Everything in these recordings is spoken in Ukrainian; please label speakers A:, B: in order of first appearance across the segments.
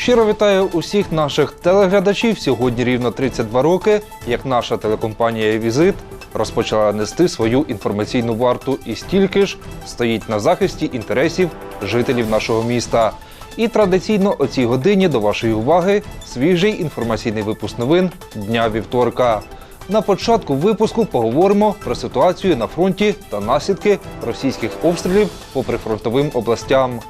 A: Щиро вітаю усіх наших телеглядачів. Сьогодні рівно 32 роки, як наша телекомпанія Візит розпочала нести свою інформаційну варту і стільки ж стоїть на захисті інтересів жителів нашого міста. І традиційно о цій годині до вашої уваги свіжий інформаційний випуск новин дня вівторка. На початку випуску поговоримо про ситуацію на фронті та наслідки російських обстрілів по прифронтовим областям.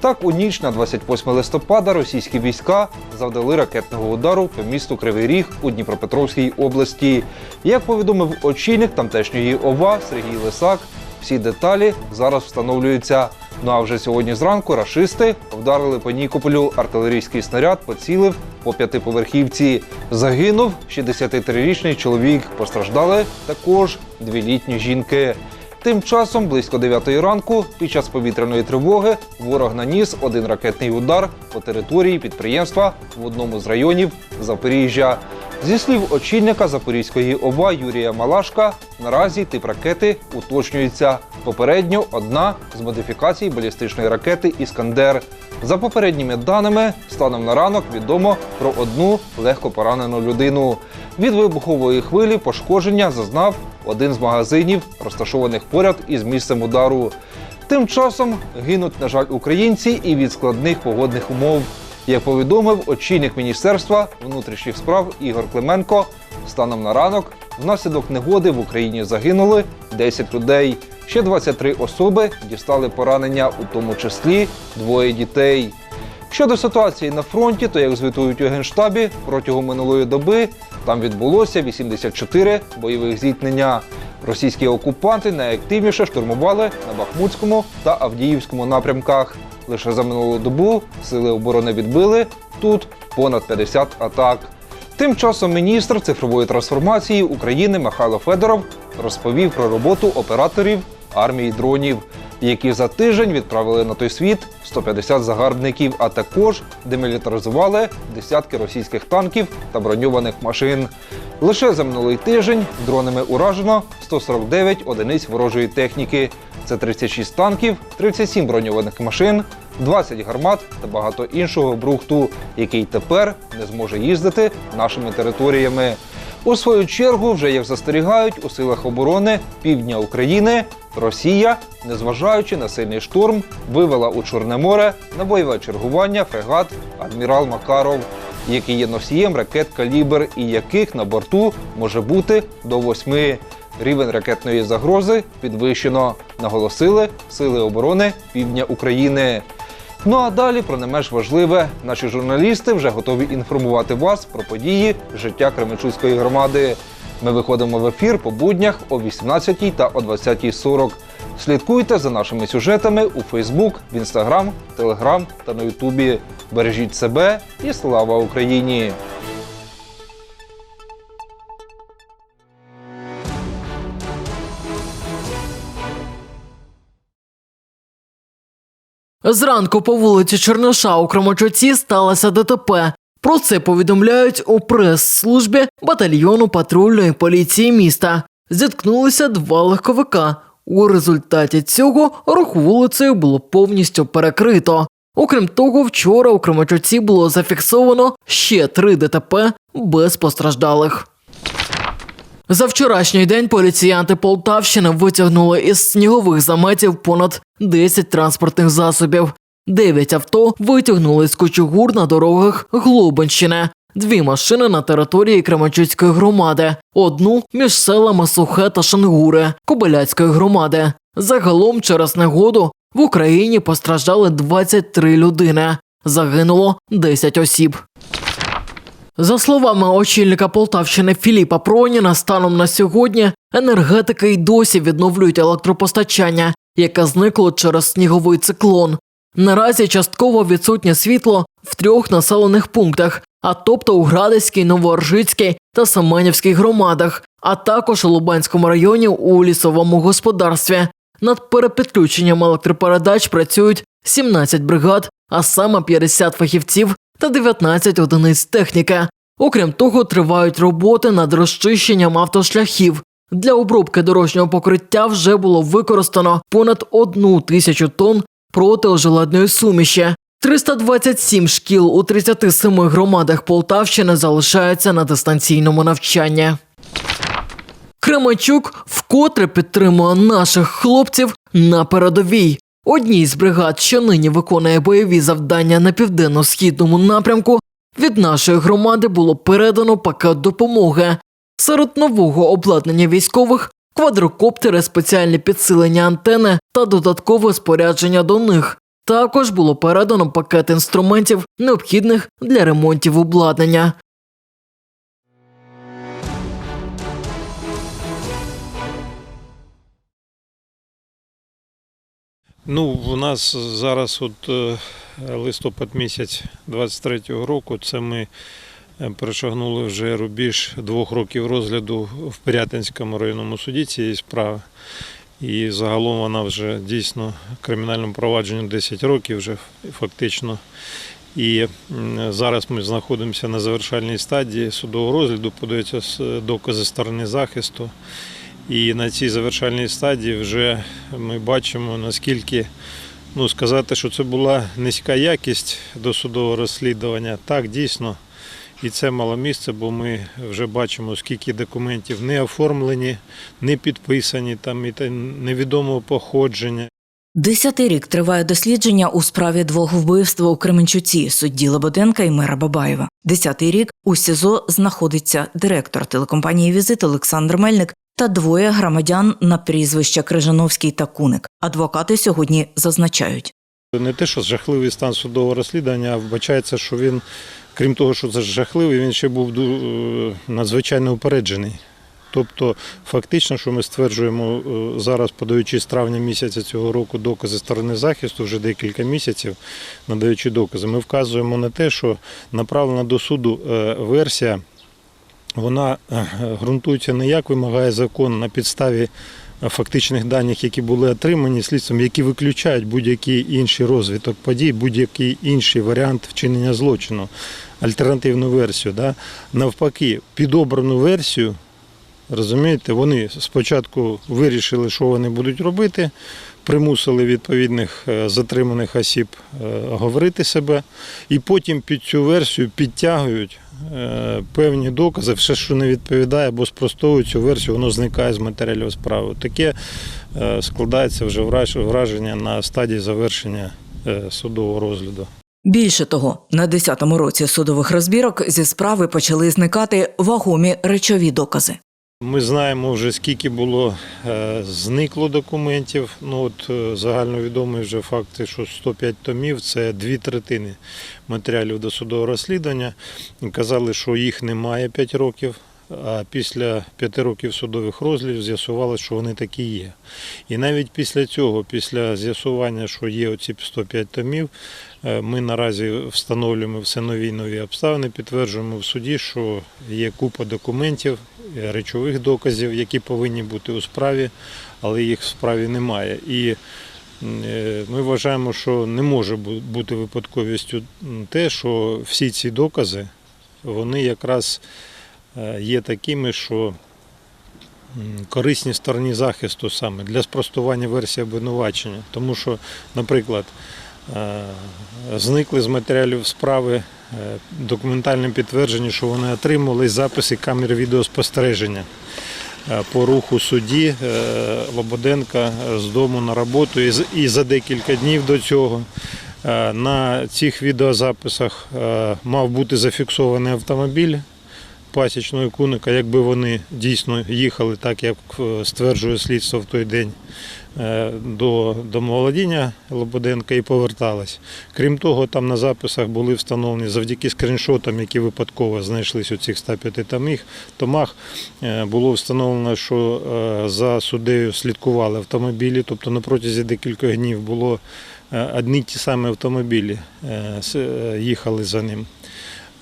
A: Так, у ніч на 28 листопада російські війська завдали ракетного удару по місту Кривий Ріг у Дніпропетровській області. Як повідомив очільник тамтешньої ОВА Сергій Лисак, всі деталі зараз встановлюються. Ну а вже сьогодні зранку рашисти вдарили по Нікополю артилерійський снаряд, поцілив по п'ятиповерхівці. Загинув 63-річний чоловік. Постраждали також дві літні жінки. Тим часом, близько 9 ранку, під час повітряної тривоги, ворог наніс один ракетний удар по території підприємства в одному з районів Запоріжжя. Зі слів очільника Запорізької ОВА Юрія Малашка, наразі тип ракети уточнюється. Попередньо одна з модифікацій балістичної ракети Іскандер. За попередніми даними, станом на ранок відомо про одну легко поранену людину. Від вибухової хвилі пошкодження зазнав один з магазинів, розташованих поряд із місцем удару. Тим часом гинуть, на жаль, українці і від складних погодних умов. Як повідомив очільник Міністерства внутрішніх справ Ігор Клименко, станом на ранок внаслідок негоди в Україні загинули 10 людей. Ще 23 особи дістали поранення, у тому числі двоє дітей. Щодо ситуації на фронті, то як звітують у генштабі, протягом минулої доби там відбулося 84 бойових зіткнення. Російські окупанти найактивніше штурмували на Бахмутському та Авдіївському напрямках. Лише за минулу добу сили оборони відбили тут понад 50 атак. Тим часом міністр цифрової трансформації України Михайло Федоров розповів про роботу операторів армії дронів, які за тиждень відправили на той світ 150 загарбників, а також демілітаризували десятки російських танків та броньованих машин. Лише за минулий тиждень дронами уражено 149 одиниць ворожої техніки. Це 36 танків, 37 броньованих машин, 20 гармат та багато іншого брухту, який тепер не зможе їздити нашими територіями. У свою чергу, вже як застерігають у силах оборони півдня України, Росія, незважаючи на сильний штурм, вивела у Чорне море на бойове чергування фрегат Адмірал Макаров, який є носієм ракет калібр і яких на борту може бути до восьми. Рівень ракетної загрози підвищено, наголосили Сили оборони Півдня України. Ну а далі про не менш важливе, наші журналісти вже готові інформувати вас про події життя Кременчуцької громади. Ми виходимо в ефір по буднях о 18 та о 20.40. Слідкуйте за нашими сюжетами у Фейсбук, в Інстаграм, Телеграм та на Ютубі. Бережіть себе і слава Україні!
B: Зранку по вулиці Черноша у Кромочоці сталося ДТП. Про це повідомляють у прес-службі батальйону патрульної поліції міста. Зіткнулися два легковика. У результаті цього рух вулицею було повністю перекрито. Окрім того, вчора у Кромочоці було зафіксовано ще три ДТП без постраждалих. За вчорашній день поліціянти Полтавщини витягнули із снігових заметів понад 10 транспортних засобів. Дев'ять авто витягнули з кучугур на дорогах Глобинщини, дві машини на території Кременчуцької громади, одну між селами Сухе та Шангури Кобиляцької громади. Загалом через негоду в Україні постраждали 23 людини. Загинуло 10 осіб. За словами очільника Полтавщини Філіпа Проніна, станом на сьогодні енергетики й досі відновлюють електропостачання, яке зникло через сніговий циклон. Наразі частково відсутнє світло в трьох населених пунктах, а тобто у Градицькій, Новооржицькій та Семенівській громадах, а також у Лубанському районі у лісовому господарстві. Над перепідключенням електропередач працюють 17 бригад, а саме 50 фахівців та 19 одиниць техніки. Окрім того, тривають роботи над розчищенням автошляхів. Для обробки дорожнього покриття вже було використано понад одну тисячу тонн протиожеледної суміші. 327 шкіл у 37 громадах Полтавщини залишаються на дистанційному навчанні. Кременчук вкотре підтримує наших хлопців на передовій. Одній з бригад, що нині виконує бойові завдання на південно-східному напрямку, від нашої громади було передано пакет допомоги. Серед нового обладнання військових квадрокоптери, спеціальні підсилення антени та додаткове спорядження до них. Також було передано пакет інструментів, необхідних для ремонтів обладнання.
C: Ну, у нас зараз от е, листопад місяць 23-го року. Це ми е, перешагнули вже рубіж двох років розгляду в Пирятинському районному суді цієї справи. І загалом вона вже дійсно кримінальному провадженню 10 років вже фактично. І зараз ми знаходимося на завершальній стадії судового розгляду, подаються докази сторони захисту. І на цій завершальній стадії вже ми бачимо, наскільки ну, сказати, що це була низька якість досудового розслідування. Так, дійсно, і це мало місце, бо ми вже бачимо, скільки документів не оформлені, не підписані, там і невідомого походження.
D: Десятий рік триває дослідження у справі двох вбивств у Кременчуці судді Лободенка і мера Бабаєва. Десятий рік у СІЗО знаходиться директор телекомпанії Візит Олександр Мельник та двоє громадян на прізвища Крижановський та Куник. Адвокати сьогодні зазначають.
C: Не те, що жахливий стан судового розслідування, а вбачається, що він, крім того, що це жахливий, він ще був е, надзвичайно упереджений. Тобто, фактично, що ми стверджуємо е, зараз, подаючи з травня місяця цього року докази сторони захисту, вже декілька місяців, надаючи докази, ми вказуємо на те, що направлена до суду е, версія, вона е, ґрунтується не як вимагає закон на підставі фактичних даних, які були отримані слідством, які виключають будь-який інший розвиток подій, будь-який інший варіант вчинення злочину, альтернативну версію. Да? Навпаки, підобрану версію. Розумієте, вони спочатку вирішили, що вони будуть робити, примусили відповідних е, затриманих осіб е, говорити себе, і потім під цю версію підтягують е, певні докази, все, що не відповідає або спростовують цю версію, воно зникає з матеріалів справи. Таке складається вже враження на стадії завершення судового розгляду.
D: Більше того, на 10-му році судових розбірок зі справи почали зникати вагомі речові докази.
C: Ми знаємо вже скільки було е, зникло документів. Ну от е, загальновідомий вже факт, що 105 томів це дві третини матеріалів досудового розслідування. Казали, що їх немає 5 років. А після п'яти років судових розглядів з'ясувалося, що вони такі є. І навіть після цього, після з'ясування, що є оці 105 томів, е, ми наразі встановлюємо все нові нові обставини, підтверджуємо в суді, що є купа документів, речових доказів, які повинні бути у справі, але їх в справі немає. І е, ми вважаємо, що не може бути випадковістю те, що всі ці докази вони якраз е, є такими, що корисні стороні захисту саме для спростування версії обвинувачення. Тому що, наприклад, зникли з матеріалів справи е, документальне підтвердження, що вони отримали записи камер відеоспостереження е, по руху судді е, Лободенка з дому на роботу. І за декілька днів до цього е, на цих відеозаписах е, мав бути зафіксований автомобіль пасічного куника, якби вони дійсно їхали так, як е, стверджує слідство в той день е, до домоволодіння Лободенка і повертались. Крім того, там на записах були встановлені завдяки скріншотам, які випадково знайшлись у цих 105 томах, е, було встановлено, що за суддею слідкували автомобілі, тобто на протязі декількох днів було одні ті самі автомобілі, їхали за ним.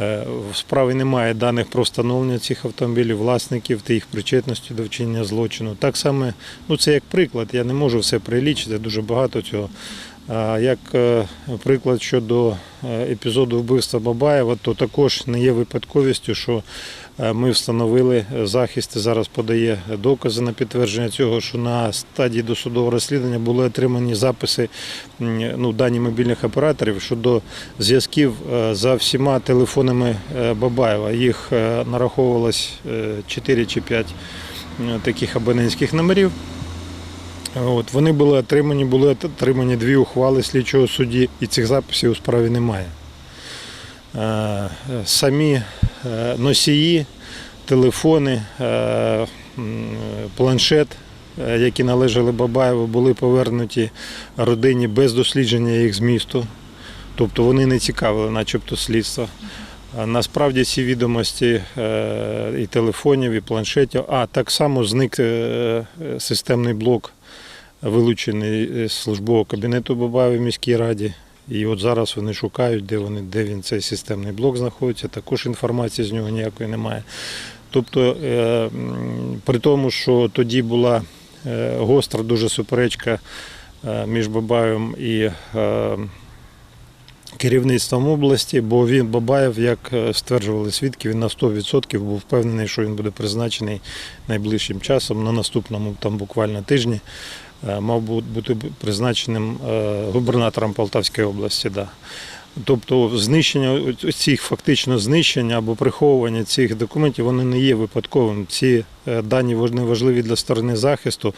C: Е, В справі немає даних про встановлення цих автомобілів, власників та їх причетності до вчинення злочину. Так само, ну це як приклад, я не можу все прилічити, дуже багато цього. Як е, приклад щодо е, епізоду вбивства Бабаєва, то також не є випадковістю, що ми встановили е, захист зараз подає докази на підтвердження цього, що на стадії досудового розслідування були отримані записи ну, дані мобільних операторів щодо зв'язків е, за всіма телефонами е, Бабаєва. Їх е, нараховувалось 4 чи 5 таких абонентських номерів. От, вони були отримані, були отримані дві ухвали слідчого судді, і цих записів у справі немає. Е, Самі е, носії, телефони, е, планшет, е, які належали Бабаєву, були повернуті родині без дослідження їх змісту. Тобто вони не цікавили, начебто, слідства. Насправді ці відомості е, і телефонів, і планшетів, а так само зник е, е, системний блок вилучений з службового кабінету Бабаєва в міській раді. І от зараз вони шукають, де вони, де він цей системний блок знаходиться. Також інформації з нього ніякої немає. Тобто, е, при тому, що тоді була е, гостра дуже суперечка е, між Бабаєм і керівництвом області, бо він Бабаєв, як е, стверджували свідки, він на 100% був впевнений, що він буде призначений найближчим часом, на наступному там буквально тижні. е, Мав бути призначеним е, губернатором Полтавської області. Да. Тобто знищення цих фактично знищення або приховування цих документів вони не є випадковим. Ці дані важливі для сторони захисту,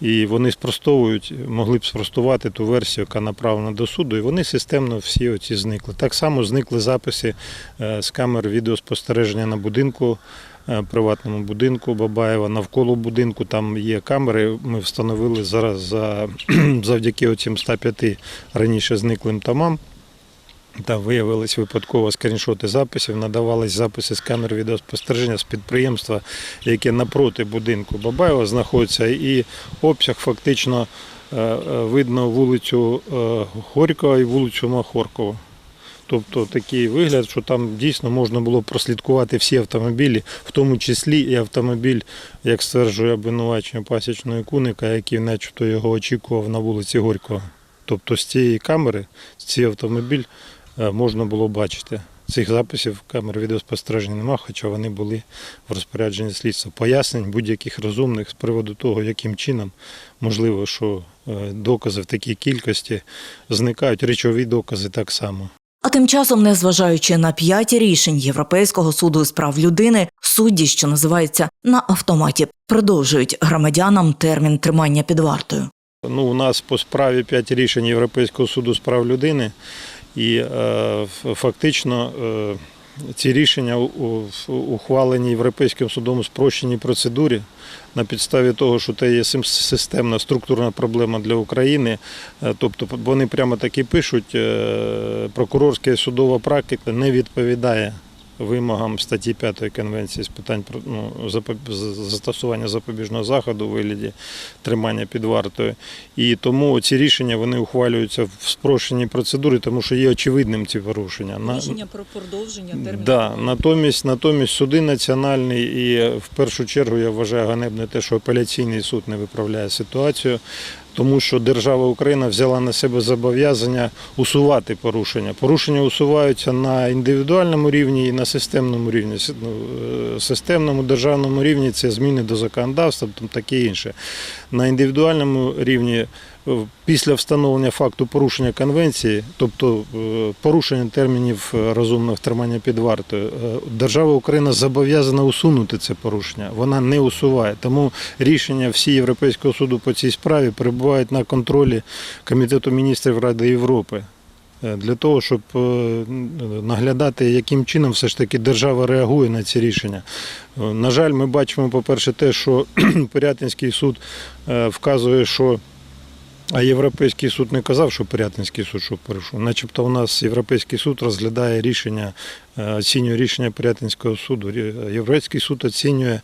C: і вони спростовують, могли б спростувати ту версію, яка направлена до суду, і вони системно всі оці зникли. Так само зникли записи е, з камер відеоспостереження на будинку. е, Приватному будинку Бабаєва навколо будинку там є камери. Ми встановили зараз за завдяки оцим 105 раніше зниклим томам. Там виявились випадково скріншоти записів, надавались записи з камер відеоспостереження з підприємства, яке напроти будинку Бабаєва знаходиться, і обсяг фактично е, е, видно вулицю е, Горького і вулицю Махоркова. Тобто такий вигляд, що там дійсно можна було прослідкувати всі автомобілі, в тому числі і автомобіль, як стверджує обвинувачення пасічного куника, який начебто його очікував на вулиці Горького. Тобто з цієї камери, з автомобіль можна було бачити. Цих записів камер відеоспостереження нема, хоча вони були в розпорядженні слідства. Пояснень будь-яких розумних з приводу того, яким чином можливо, що е, докази в такій кількості зникають, речові докази так само.
D: А тим часом, незважаючи на п'ять рішень Європейського суду з прав людини, судді, що називається на автоматі, продовжують громадянам термін тримання під вартою.
C: Ну, у нас по справі 5 рішень Європейського суду з прав людини, і е, фактично е, ці рішення ухвалені Європейським судом у спрощеній процедурі на підставі того, що це є системна структурна проблема для України. Е, Тобто вони прямо так і пишуть, прокурорська і судова практика не відповідає вимогам статті 5 Конвенції з питань про ну, застосування запобіжного заходу у вигляді тримання під вартою. І тому ці рішення вони ухвалюються в спрощеній процедурі, тому що є очевидним ці порушення. На-
D: про продовження
C: Да, натомість, натомість суди національні і в першу чергу я вважаю ганебне те, що апеляційний суд не виправляє ситуацію, тому що держава Україна взяла на себе зобов'язання усувати порушення. Порушення усуваються на індивідуальному рівні і на системному рівні. Ну, е, Системному державному рівні це зміни до законодавства, там таке інше. На індивідуальному рівні після встановлення факту порушення конвенції, тобто е, порушення термінів е, розумного тримання під вартою, е, держава Україна зобов'язана усунути це порушення. Вона не усуває. Тому рішення всі Європейського суду по цій справі перебувають на контролі Комітету міністрів Ради Європи. е, Для того, щоб е, наглядати, яким чином все ж таки держава реагує на ці рішення. Е, На жаль, ми бачимо, по-перше, те, що Пирятинський суд е, вказує, що а Європейський суд не казав, що Пирятинський суд що порушив. Начебто у нас Європейський суд розглядає рішення, е, оцінює рішення Пирятинського суду. Європейський суд оцінює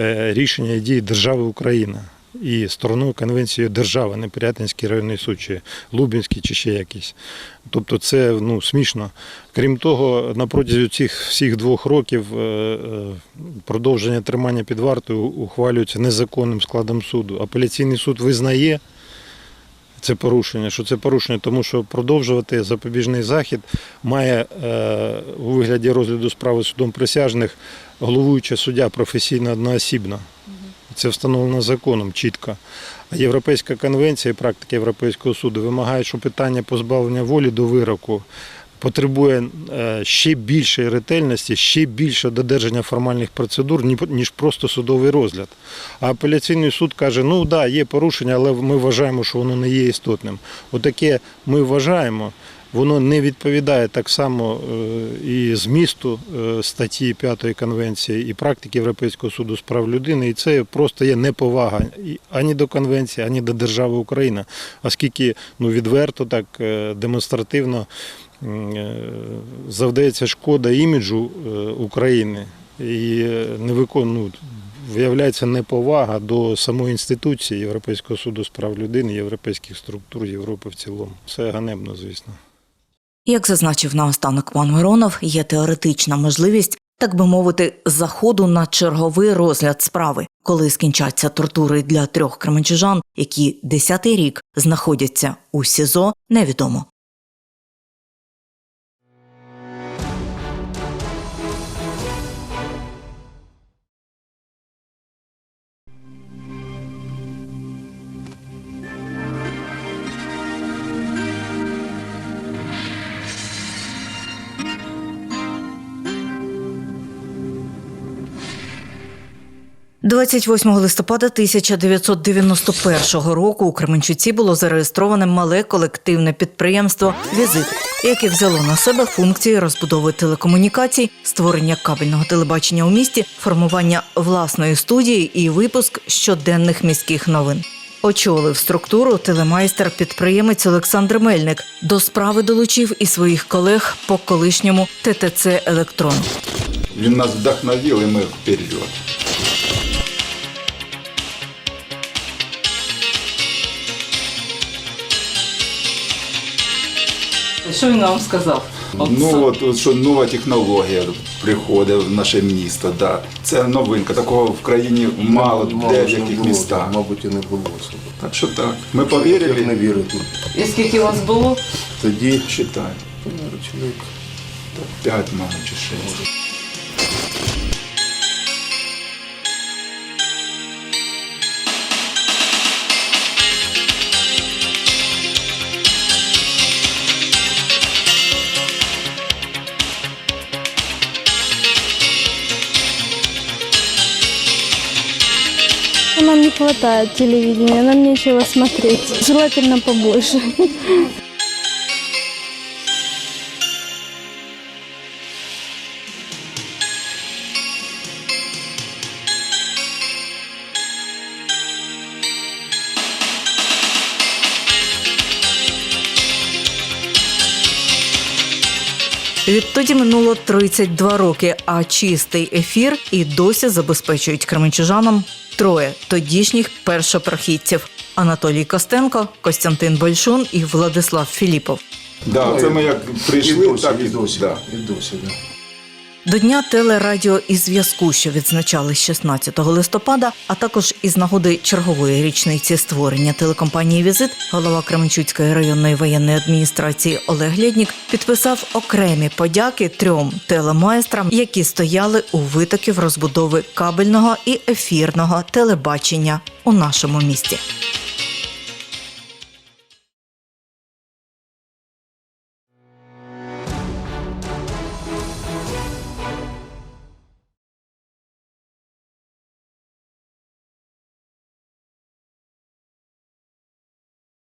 C: е, рішення і дії держави Україна. І стороною конвенції є держава, не Пирятинський районний суд, чи Лубінський, чи ще якийсь. Тобто це ну, смішно. Крім того, на протязі цих всіх двох років е, продовження тримання під вартою ухвалюється незаконним складом суду. Апеляційний суд визнає це порушення. Що це порушення, тому що продовжувати запобіжний захід має е, у вигляді розгляду справи судом присяжних головуюча суддя професійно одноосібна. Це встановлено законом чітко. А Європейська конвенція і практика Європейського суду вимагає, що питання позбавлення волі до вироку потребує е, ще більшої ретельності, ще більше додержання формальних процедур, ніж просто судовий розгляд. А апеляційний суд каже: ну да, є порушення, але ми вважаємо, що воно не є істотним. Отаке ми вважаємо. Воно не відповідає так само е, і змісту е, статті 5 конвенції і практики Європейського суду з прав людини. І це просто є неповага ані до конвенції, ані до держави Україна, оскільки ну відверто так демонстративно завдається шкода іміджу е, України і е, не викон, ну, виявляється неповага до самої інституції Європейського суду з прав людини, європейських структур Європи в цілому. Це ганебно, звісно.
D: Як зазначив наостанок пан Миронов, є теоретична можливість, так би мовити, заходу на черговий розгляд справи, коли скінчаться тортури для трьох кременчужан, які десятий рік знаходяться у СІЗО, невідомо. – 28 листопада 1991 року у Кременчуці було зареєстроване мале колективне підприємство Візит, яке взяло на себе функції розбудови телекомунікацій, створення кабельного телебачення у місті, формування власної студії і випуск щоденних міських новин. Очолив структуру телемайстер-підприємець Олександр Мельник. До справи долучив і своїх колег по колишньому ТТЦ Електрон.
E: Він нас вдохновив і ми вперед.
F: Що він вам сказав? От
E: Ну от, от що нова технологія приходить в наше місто. Да. Це новинка. Такого в країні мало де в яких містах.
G: Мабуть, і не було особи.
E: Так що так. Ми
G: повірили. не вірити.
F: І скільки у вас було?
G: Тоді
E: читай.
G: чоловік
E: П'ять, мабуть, чи шість.
H: Хватает телевидения, нам нечего смотреть. Желательно побольше.
D: Відтоді минуло 32 роки, а чистий ефір і досі забезпечують кременчужанам троє тодішніх першопрохідців: Анатолій Костенко, Костянтин Большун і Владислав Філіпов.
E: Да, це ми як
G: і
E: прийшли,
G: досі,
E: так
G: і досі,
E: Да.
G: і досі, да.
D: До Дня телерадіо і зв'язку, що відзначали 16 листопада, а також із нагоди чергової річниці створення телекомпанії Візит, голова Кременчуцької районної воєнної адміністрації Олег Лєднік підписав окремі подяки трьом телемайстрам, які стояли у витоків розбудови кабельного і ефірного телебачення у нашому місті.